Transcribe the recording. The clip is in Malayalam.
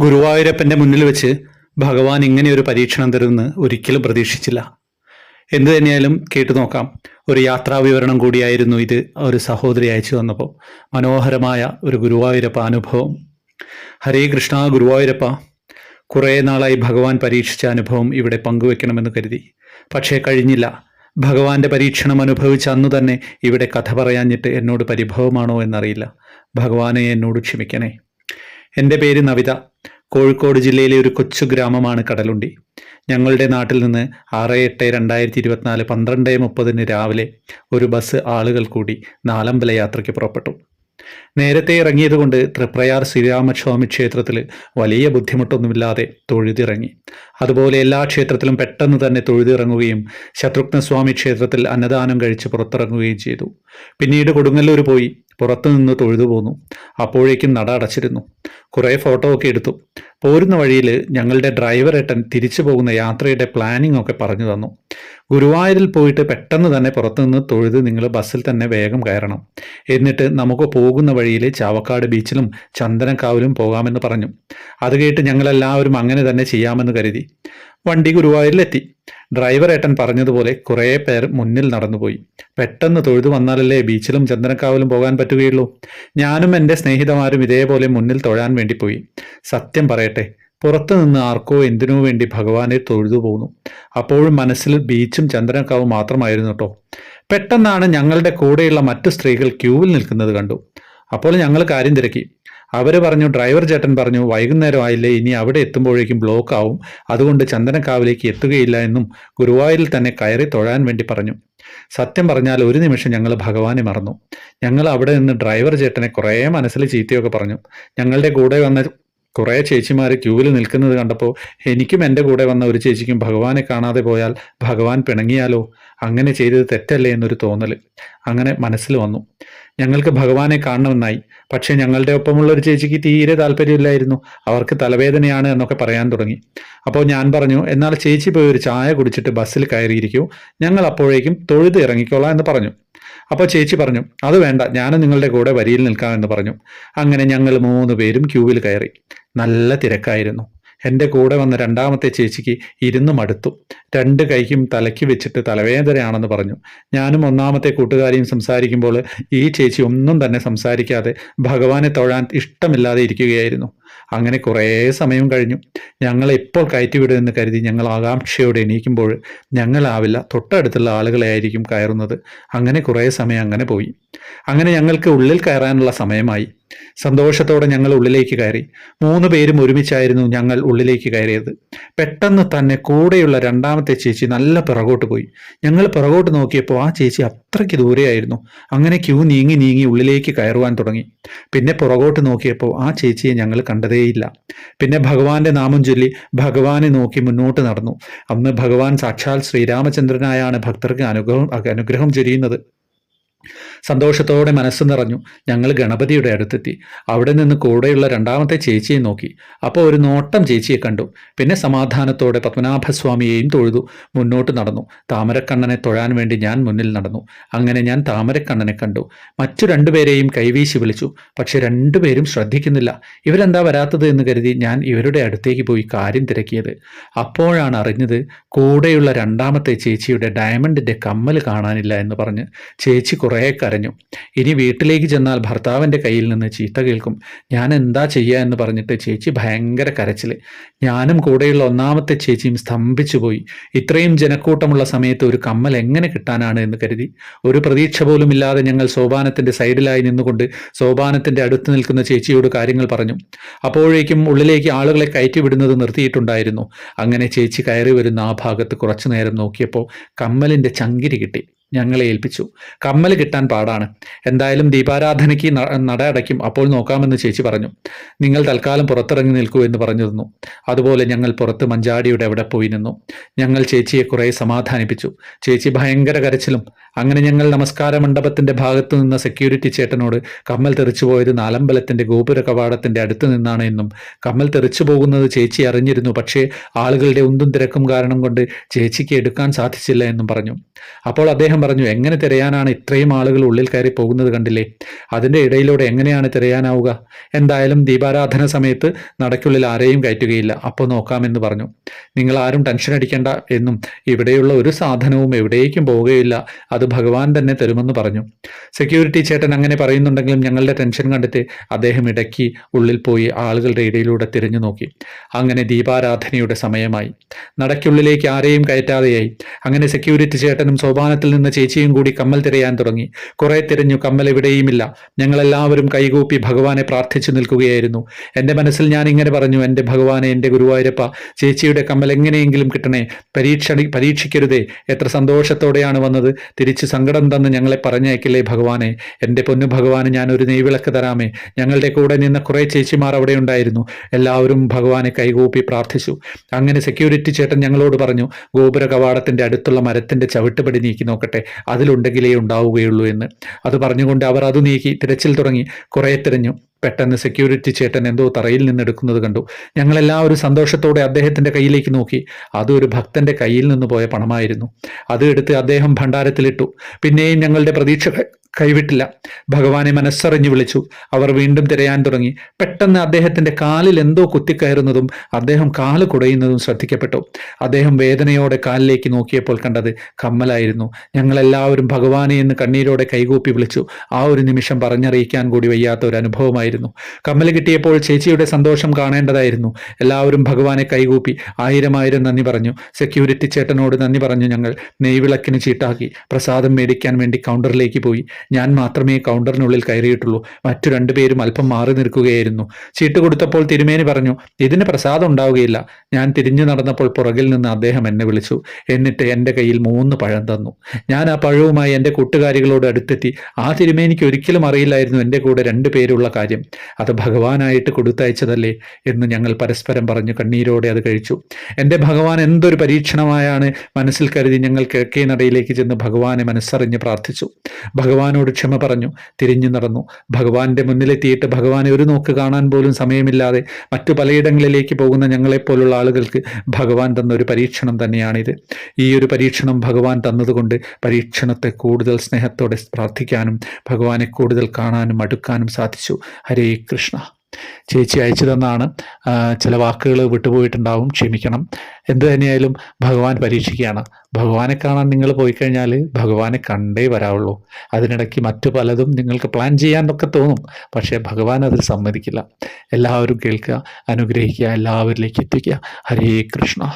ഗുരുവായൂരപ്പന്റെ മുന്നിൽ വെച്ച് ഭഗവാൻ ഇങ്ങനെ ഒരു പരീക്ഷണം തരുമെന്ന് ഒരിക്കലും പ്രതീക്ഷിച്ചില്ല. എന്തു തന്നെയായാലും കേട്ടു നോക്കാം. ഒരു യാത്രാ വിവരണം കൂടിയായിരുന്നു ഇത് ഒരു സഹോദരി അയച്ചു തന്നപ്പോൾ. മനോഹരമായ ഒരു ഗുരുവായൂരപ്പ അനുഭവം. ഹരേ കൃഷ്ണ ഗുരുവായൂരപ്പ. കുറേ നാളായി ഭഗവാൻ പരീക്ഷിച്ച അനുഭവം ഇവിടെ പങ്കുവെക്കണമെന്ന് കരുതി. പക്ഷേ കഴിഞ്ഞില്ല. ഭഗവാന്റെ പരീക്ഷണം അനുഭവിച്ച അന്നു തന്നെ ഇവിടെ കഥ പറയാഞ്ഞിട്ട് എന്നോട് പരിഭവമാണോ എന്നറിയില്ല. ഭഗവാനെ എന്നോട് ക്ഷമിക്കണേ. എന്റെ പേര് നവിത. കോഴിക്കോട് ജില്ലയിലെ ഒരു കൊച്ചു ഗ്രാമമാണ് കടലുണ്ടി. ഞങ്ങളുടെ നാട്ടിൽ നിന്ന് ആറ് എട്ട് രണ്ടായിരത്തി ഇരുപത്തിനാല് പന്ത്രണ്ട് മുപ്പതിന് രാവിലെ ഒരു ബസ് ആളുകൾ കൂടി നാലമ്പല യാത്രയ്ക്ക് പുറപ്പെട്ടു. നേരത്തെ ഇറങ്ങിയതുകൊണ്ട് തൃപ്രയാർ ശ്രീരാമസ്വാമി ക്ഷേത്രത്തിൽ വലിയ ബുദ്ധിമുട്ടൊന്നുമില്ലാതെ തൊഴുതിറങ്ങി. അതുപോലെ എല്ലാ ക്ഷേത്രത്തിലും പെട്ടെന്ന് തന്നെ തൊഴുതിറങ്ങുകയും ശത്രുഘ്നസ്വാമി ക്ഷേത്രത്തിൽ അന്നദാനം കഴിച്ച് പുറത്തിറങ്ങുകയും ചെയ്തു. പിന്നീട് കൊടുങ്ങല്ലൂർ പോയി പുറത്തുനിന്ന് തൊഴുതു പോന്നു. അപ്പോഴേക്കും നട അടച്ചിരുന്നു. കുറേ ഫോട്ടോ ഒക്കെ എടുത്തു. പോരുന്ന വഴിയിൽ ഞങ്ങളുടെ ഡ്രൈവർ ഏട്ടൻ തിരിച്ചു പോകുന്ന യാത്രയുടെ പ്ലാനിംഗ് ഒക്കെ പറഞ്ഞു തന്നു. ഗുരുവായൂരിൽ പോയിട്ട് പെട്ടെന്ന് തന്നെ പുറത്തുനിന്ന് തൊഴുത് നിങ്ങൾ ബസ്സിൽ തന്നെ വേഗം കയറണം. എന്നിട്ട് നമുക്ക് പോകുന്ന വഴിയിൽ ചാവക്കാട് ബീച്ചിലും ചന്ദനക്കാവിലും പോകാമെന്ന് പറഞ്ഞു. അത് കേട്ട് ഞങ്ങളെല്ലാവരും അങ്ങനെ തന്നെ ചെയ്യാമെന്ന് കരുതി. വണ്ടി ഗുരുവായൂരിലെത്തി. ഡ്രൈവർ ഏട്ടൻ പറഞ്ഞതുപോലെ കുറേ പേർ മുന്നിൽ നടന്നുപോയി. പെട്ടെന്ന് തൊഴുതു വന്നാലല്ലേ ബീച്ചിലും ചന്ദനക്കാവിലും പോകാൻ പറ്റുകയുള്ളൂ. ഞാനും എന്റെ സ്നേഹിതമാരും ഇതേപോലെ മുന്നിൽ തൊഴാൻ വേണ്ടി പോയി. സത്യം പറയട്ടെ പുറത്തു നിന്ന് ആർക്കോ എന്തിനോ വേണ്ടി ഭഗവാനെ തൊഴുതു പോന്നു. അപ്പോഴും മനസ്സിൽ ബീച്ചും ചന്ദ്രനക്കാവും മാത്രമായിരുന്നു കേട്ടോ പെട്ടെന്നാണ് ഞങ്ങളുടെ കൂടെയുള്ള മറ്റു സ്ത്രീകൾ ക്യൂവിൽ നിൽക്കുന്നത് കണ്ടു. അപ്പോൾ ഞങ്ങൾ കാര്യം തിരക്കി. അവർ പറഞ്ഞു ഡ്രൈവർ ചേട്ടൻ പറഞ്ഞു വൈകുന്നേരം ആയില്ലേ ഇനി അവിടെ എത്തുമ്പോഴേക്കും ബ്ലോക്ക് ആവും. അതുകൊണ്ട് ചന്ദനക്കാവിലേക്ക് എത്തുകയില്ല എന്നും ഗുരുവായൂരിൽ തന്നെ കയറി തൊഴാൻ വേണ്ടി പറഞ്ഞു. സത്യം പറഞ്ഞാൽ ഒരു നിമിഷം ഞങ്ങൾ ഭഗവാനെ മറന്നു. ഞങ്ങൾ അവിടെ നിന്ന് ഡ്രൈവർ ചേട്ടനെ കുറേ മനസ്സിൽ ചീത്തയൊക്കെ പറഞ്ഞു. ഞങ്ങളുടെ കൂടെ വന്ന കുറേ ചേച്ചിമാർ ക്യൂവിൽ നിൽക്കുന്നത് കണ്ടപ്പോൾ എനിക്കും എന്റെ കൂടെ വന്ന ഒരു ചേച്ചിക്കും ഭഗവാനെ കാണാതെ പോയാൽ ഭഗവാൻ പിണങ്ങിയാലോ? അങ്ങനെ ചെയ്തത് തെറ്റല്ലേ എന്നൊരു തോന്നൽ അങ്ങനെ മനസ്സിൽ വന്നു. ഞങ്ങൾക്ക് ഭഗവാനെ കാണണമെന്നായി. പക്ഷേ ഞങ്ങളുടെ ഒപ്പമുള്ള ഒരു ചേച്ചിക്ക് തീരെ താല്പര്യമില്ലായിരുന്നു. അവർക്ക് തലവേദനയാണ് എന്നൊക്കെ പറയാൻ തുടങ്ങി. അപ്പോൾ ഞാൻ പറഞ്ഞു എന്നാൽ ചേച്ചി പോയി ഒരു ചായ കുടിച്ചിട്ട് ബസ്സിൽ കയറിയിരിക്കൂ. ഞങ്ങൾ അപ്പോഴേക്കും തൊഴുത് ഇറങ്ങിക്കോളാം എന്ന് പറഞ്ഞു. അപ്പോൾ ചേച്ചി പറഞ്ഞു അത് വേണ്ട ഞാനും നിങ്ങളുടെ കൂടെ വരിയിൽ നിൽക്കാമെന്ന് പറഞ്ഞു. അങ്ങനെ ഞങ്ങൾ മൂന്ന് പേരും ക്യൂവിൽ കയറി. നല്ല തിരക്കായിരുന്നു. എന്റെ കൂടെ വന്ന രണ്ടാമത്തെ ചേച്ചിക്ക് ഇരുന്ന് മടുത്തു രണ്ട് കൈക്കും തലയ്ക്ക് വെച്ചിട്ട് തലവേദനയാണെന്ന് പറഞ്ഞു. ഞാനും ഒന്നാമത്തെ കൂട്ടുകാരിയും സംസാരിക്കുമ്പോൾ ഈ ചേച്ചി ഒന്നും തന്നെ സംസാരിക്കാതെ ഭഗവാനെ തൊഴാൻ ഇഷ്ടമില്ലാതെ ഇരിക്കുകയായിരുന്നു. അങ്ങനെ കുറേ സമയം കഴിഞ്ഞു. ഞങ്ങളെ ഇപ്പോൾ കയറ്റിവിടുമെന്ന് കരുതി ഞങ്ങൾ ആകാംക്ഷയോടെ എണീക്കുമ്പോൾ ഞങ്ങളാവില്ല തൊട്ടടുത്തുള്ള ആളുകളെ ആയിരിക്കും കയറുന്നത്. അങ്ങനെ കുറേ സമയം അങ്ങനെ പോയി. അങ്ങനെ ഞങ്ങൾക്ക് ഉള്ളിൽ കയറാനുള്ള സമയമായി. സന്തോഷത്തോടെ ഞങ്ങൾ ഉള്ളിലേക്ക് കയറി. മൂന്ന് പേരും ഒരുമിച്ചായിരുന്നു ഞങ്ങൾ ഉള്ളിലേക്ക് കയറിയത്. പെട്ടെന്ന് തന്നെ കൂടെയുള്ള രണ്ടാമത്തെ ചേച്ചി നല്ല പിറകോട്ട് പോയി. ഞങ്ങൾ പിറകോട്ട് നോക്കിയപ്പോൾ ആ ചേച്ചി അത്രയ്ക്ക് ദൂരെയായിരുന്നു. അങ്ങനെ ക്യൂ നീങ്ങി നീങ്ങി ഉള്ളിലേക്ക് കയറുവാൻ തുടങ്ങി. പിന്നെ പുറകോട്ട് നോക്കിയപ്പോൾ ആ ചേച്ചിയെ ഞങ്ങൾ കണ്ടതേയില്ല. പിന്നെ ഭഗവാന്റെ നാമം ചൊല്ലി ഭഗവാനെ നോക്കി മുന്നോട്ട് നടന്നു. അന്ന് ഭഗവാൻ സാക്ഷാൽ ശ്രീരാമചന്ദ്രനായാണ് ഭക്തർക്ക് അനുഗ്രഹം അനുഗ്രഹം ചൊരിയുന്നത്. സന്തോഷത്തോടെ മനസ്സ് നിറഞ്ഞു. ഞങ്ങൾ ഗണപതിയുടെ അടുത്തെത്തി. അവിടെ നിന്ന് കൂടെയുള്ള രണ്ടാമത്തെ ചേച്ചിയെ നോക്കി. അപ്പോൾ ഒരു നോട്ടം ചേച്ചിയെ കണ്ടു. പിന്നെ സമാധാനത്തോടെ പത്മനാഭസ്വാമിയെയും തൊഴുതു. മുന്നോട്ട് നടന്നു. താമരക്കണ്ണനെ തൊഴാൻ വേണ്ടി ഞാൻ മുന്നിൽ നടന്നു. അങ്ങനെ ഞാൻ താമരക്കണ്ണനെ കണ്ടു. മറ്റു രണ്ടുപേരെയും കൈവീശി വിളിച്ചു. പക്ഷെ രണ്ടുപേരും ശ്രദ്ധിക്കുന്നില്ല. ഇവരെന്താ വരാത്തത് എന്ന് കരുതി ഞാൻ ഇവരുടെ അടുത്തേക്ക് പോയി കാര്യം തിരക്കിയത്. അപ്പോഴാണ് അറിഞ്ഞത് കൂടെയുള്ള രണ്ടാമത്തെ ചേച്ചിയുടെ ഡയമണ്ടിന്റെ കമ്മൽ കാണാനില്ല എന്ന് പറഞ്ഞ് ചേച്ചി കുറേ കരഞ്ഞു. ഇനി വീട്ടിലേക്ക് ചെന്നാൽ ഭർത്താവിന്റെ കയ്യിൽ നിന്ന് ചീത്ത കേൾക്കും. ഞാൻ എന്താ ചെയ്യുക എന്ന് പറഞ്ഞിട്ട് ചേച്ചി ഭയങ്കര കരച്ചിൽ ഞാനും കൂടെയുള്ള ഒന്നാമത്തെ ചേച്ചിയും സ്തംഭിച്ചു പോയി. ഇത്രയും ജനക്കൂട്ടമുള്ള സമയത്ത് ഒരു കമ്മൽ എങ്ങനെ കിട്ടാനാണ് എന്ന് കരുതി. ഒരു പ്രതീക്ഷ പോലും ഇല്ലാതെ ഞങ്ങൾ സോപാനത്തിന്റെ സൈഡിലായി നിന്നുകൊണ്ട് സോപാനത്തിന്റെ അടുത്ത് നിൽക്കുന്ന ചേച്ചിയോട് കാര്യങ്ങൾ പറഞ്ഞു. അപ്പോഴേക്കും ഉള്ളിലേക്ക് ആളുകളെ കയറ്റിവിടുന്നത് നിർത്തിയിട്ടുണ്ടായിരുന്നു. അങ്ങനെ ചേച്ചി കയറി വരുന്ന ആ ഭാഗത്ത് കുറച്ചു നേരം നോക്കിയപ്പോൾ കമ്മലിന്റെ ചങ്കിരി കിട്ടി. ഞങ്ങളെ ഏൽപ്പിച്ചു. കമ്മൽ കിട്ടാൻ പാടാണ്. എന്തായാലും ദീപാരാധനയ്ക്ക് നട അടയ്ക്കും. അപ്പോൾ നോക്കാമെന്ന് ചേച്ചി പറഞ്ഞു. നിങ്ങൾ തൽക്കാലം പുറത്തിറങ്ങി നിൽക്കൂ എന്ന് പറഞ്ഞിരുന്നു. അതുപോലെ ഞങ്ങൾ പുറത്ത് മഞ്ചാടിയുടെ അവിടെ പോയി നിന്നു. ഞങ്ങൾ ചേച്ചിയെ കുറെ സമാധാനിപ്പിച്ചു. ചേച്ചി ഭയങ്കര കരച്ചിലും. അങ്ങനെ ഞങ്ങൾ നമസ്കാര മണ്ഡപത്തിന്റെ ഭാഗത്തു നിന്ന സെക്യൂരിറ്റി ചേട്ടനോട് കമ്മൽ തെറിച്ചു പോയത് നാലമ്പലത്തിന്റെ ഗോപുര കവാടത്തിന്റെ അടുത്ത് നിന്നാണ് എന്നും കമ്മൽ തെറിച്ചു പോകുന്നത് ചേച്ചി അറിഞ്ഞിരുന്നു. പക്ഷേ ആളുകളുടെ ഉന്തും തിരക്കും കാരണം കൊണ്ട് ചേച്ചിക്ക് എടുക്കാൻ സാധിച്ചില്ല എന്നും പറഞ്ഞു. അപ്പോൾ അദ്ദേഹം പറഞ്ഞു എങ്ങനെ തിരയാനാണ് ഇത്രയും ആളുകൾ ഉള്ളിൽ കയറി പോകുന്നത് കണ്ടില്ലേ? അതിന്റെ ഇടയിലൂടെ എങ്ങനെയാണ് തിരയാനാവുക? എന്തായാലും ദീപാരാധന സമയത്ത് നടക്കുള്ളിൽ ആരെയും കയറ്റുകയില്ല. അപ്പോൾ നോക്കാമെന്ന് പറഞ്ഞു. നിങ്ങൾ ആരും ടെൻഷൻ അടിക്കേണ്ട എന്നും ഇവിടെയുള്ള ഒരു സാധനവും എവിടേക്കും പോവുകയില്ല. അത് ഭഗവാൻ തന്നെ തരുമെന്ന് പറഞ്ഞു. സെക്യൂരിറ്റി ചേട്ടൻ അങ്ങനെ പറയുന്നുണ്ടെങ്കിലും ഞങ്ങളുടെ ടെൻഷൻ കണ്ടിട്ട് അദ്ദേഹം ഇടയ്ക്ക് ഉള്ളിൽ പോയി ആളുകളുടെ ഇടയിലൂടെ തിരിഞ്ഞു നോക്കി. അങ്ങനെ ദീപാരാധനയുടെ സമയമായി. നടയ്ക്കുള്ളിലേക്ക് ആരെയും കയറ്റാതെയായി. അങ്ങനെ സെക്യൂരിറ്റി ചേട്ടനും സോപാനത്തിൽ ചേച്ചിയും കൂടി കമ്മൽ തിരയാൻ തുടങ്ങി. കുറെ തിരഞ്ഞു കമ്മൽ എവിടെയുമില്ല. ഞങ്ങളെല്ലാവരും കൈകൂപ്പി ഭഗവാനെ പ്രാർത്ഥിച്ചു നിൽക്കുകയായിരുന്നു. എന്റെ മനസ്സിൽ ഞാൻ ഇങ്ങനെ പറഞ്ഞു എന്റെ ഭഗവാനെ എന്റെ ഗുരുവായൂരപ്പ ചേച്ചിയുടെ കമ്മൽ എങ്ങനെയെങ്കിലും കിട്ടണേ. പരീക്ഷ പരീക്ഷിക്കരുതേ. എത്ര സന്തോഷത്തോടെയാണ് വന്നത്. തിരിച്ച് സങ്കടം തന്ന് ഞങ്ങളെ പറഞ്ഞയക്കില്ലേ ഭഗവാനെ? എന്റെ പൊന്നു ഭഗവാന് ഞാൻ ഒരു നെയ്വിളക്ക് തരാമേ. ഞങ്ങളുടെ കൂടെ നിന്ന കുറേ ചേച്ചിമാർ അവിടെ ഉണ്ടായിരുന്നു. എല്ലാവരും ഭഗവാനെ കൈകൂപ്പി പ്രാർത്ഥിച്ചു. അങ്ങനെ സെക്യൂരിറ്റി ചേട്ടൻ ഞങ്ങളോട് പറഞ്ഞു ഗോപുര കവാടത്തിന്റെ അടുത്തുള്ള മരത്തിന്റെ ചവിട്ടുപടി നീക്കി നോക്കട്ടെ. അതിലുണ്ടെങ്കിലേ ഉണ്ടാവുകയുള്ളൂ എന്ന്. അത് പറഞ്ഞുകൊണ്ട് അവർ അത് നീക്കി തിരച്ചിൽ തുടങ്ങി. കുറേ തിരഞ്ഞു. പെട്ടെന്ന് സെക്യൂരിറ്റി ചേട്ടൻ എന്തോ തറയിൽ നിന്ന് എടുക്കുന്നത് കണ്ടു. ഞങ്ങളെല്ലാവരും സന്തോഷത്തോടെ അദ്ദേഹത്തിന്റെ കയ്യിലേക്ക് നോക്കി. അത് ഒരു ഭക്തന്റെ കയ്യിൽ നിന്ന് പോയ പണമായിരുന്നു. അത് എടുത്ത് അദ്ദേഹം ഭണ്ഡാരത്തിലിട്ടു. പിന്നെയും ഞങ്ങളുടെ പ്രതീക്ഷ കൈവിട്ടില്ല. ഭഗവാനെ മനസ്സറിഞ്ഞു വിളിച്ചു. അവർ വീണ്ടും തിരയാൻ തുടങ്ങി. പെട്ടെന്ന് അദ്ദേഹത്തിന്റെ കാലിൽ എന്തോ കുത്തിക്കയറുന്നതും അദ്ദേഹം കാൽ കുടയുന്നതും ശ്രദ്ധിക്കപ്പെട്ടു. അദ്ദേഹം വേദനയോടെ കാലിലേക്ക് നോക്കിയപ്പോൾ കണ്ടത് കമ്മലായിരുന്നു. ഞങ്ങളെല്ലാവരും ഭഗവാനെ എന്ന് കണ്ണീരോടെ കൈകൂപ്പി വിളിച്ചു. ആ ഒരു നിമിഷം പറഞ്ഞറിയിക്കാൻ കൂടി വയ്യാത്ത ഒരു അനുഭവമായിരുന്നു. കമ്മൽ കിട്ടിയപ്പോൾ ചേച്ചിയുടെ സന്തോഷം കാണേണ്ടതായിരുന്നു. എല്ലാവരും ഭഗവാനെ കൈകൂപ്പി ആയിരം ആയിരം നന്ദി പറഞ്ഞു. സെക്യൂരിറ്റി ചേട്ടനോട് നന്ദി പറഞ്ഞു ഞങ്ങൾ നെയ്വിളക്കിന് ചീട്ടാക്കി. പ്രസാദം മേടിക്കാൻ വേണ്ടി കൗണ്ടറിലേക്ക് പോയി. ഞാൻ മാത്രമേ കൗണ്ടറിനുള്ളിൽ കയറിയിട്ടുള്ളൂ. മറ്റു രണ്ടുപേരും അല്പം മാറി നിൽക്കുകയായിരുന്നു. ചീട്ട് കൊടുത്തപ്പോൾ തിരുമേനി പറഞ്ഞു ഇതിന് പ്രസാദം ഉണ്ടാവുകയില്ല. ഞാൻ തിരിഞ്ഞു നടന്നപ്പോൾ പുറകിൽ നിന്ന് അദ്ദേഹം എന്നെ വിളിച്ചു. എന്നിട്ട് എന്റെ കയ്യിൽ മൂന്ന് പഴം തന്നു. ഞാൻ ആ പഴവുമായി എന്റെ കൂട്ടുകാരികളോട് അടുത്തെത്തി. ആ തിരുമേനിക്ക് ഒരിക്കലും അറിയില്ലായിരുന്നു എന്റെ കൂടെ രണ്ടു പേരുള്ള കാര്യം. അത് ഭഗവാനായിട്ട് കൊടുത്തയച്ചതല്ലേ എന്ന് ഞങ്ങൾ പരസ്പരം പറഞ്ഞു കണ്ണീരോടെ അത് കഴിച്ചു. എന്റെ ഭഗവാൻ എന്തൊരു പരീക്ഷണമായാണ് മനസ്സിൽ കരുതി ഞങ്ങൾ കിഴക്കേ നടയിലേക്ക് ചെന്ന് ഭഗവാനെ മനസ്സറിഞ്ഞ് പ്രാർത്ഥിച്ചു. ഭഗവാനോട് ക്ഷമ പറഞ്ഞു തിരിഞ്ഞു നടന്നു. ഭഗവാന്റെ മുന്നിലെത്തിയിട്ട് ഭഗവാനെ ഒരു നോക്ക് കാണാൻ പോലും സമയമില്ലാതെ മറ്റു പലയിടങ്ങളിലേക്ക് പോകുന്ന ഞങ്ങളെപ്പോലുള്ള ആളുകൾക്ക് ഭഗവാൻ തന്ന ഒരു പരീക്ഷണം തന്നെയാണിത്. ഈ ഒരു പരീക്ഷണം ഭഗവാൻ തന്നതുകൊണ്ട് പരീക്ഷണത്തെ കൂടുതൽ സ്നേഹത്തോടെ പ്രാർത്ഥിക്കാനും ഭഗവാനെ കൂടുതൽ കാണാനും അടുക്കാനും സാധിച്ചു. ഹരേ കൃഷ്ണ. ചേച്ചി അയച്ചു തന്നാണ്. ചില വാക്കുകൾ വിട്ടുപോയിട്ടുണ്ടാവും. ക്ഷമിക്കണം. എന്ത് തന്നെയായാലും ഭഗവാൻ പരീക്ഷിക്കുകയാണ്. ഭഗവാനെ കാണാൻ നിങ്ങൾ പോയി കഴിഞ്ഞാൽ ഭഗവാനെ കണ്ടേ വരാവുള്ളൂ. അതിനിടയ്ക്ക് മറ്റു പലതും നിങ്ങൾക്ക് പ്ലാൻ ചെയ്യാനൊക്കെ തോന്നും. പക്ഷേ ഭഗവാൻ അതിൽ സമ്മതിക്കില്ല. എല്ലാവരും കേൾക്കുക അനുഗ്രഹിക്കുക എല്ലാവരിലേക്ക് എത്തിക്കുക. ഹരേ കൃഷ്ണ.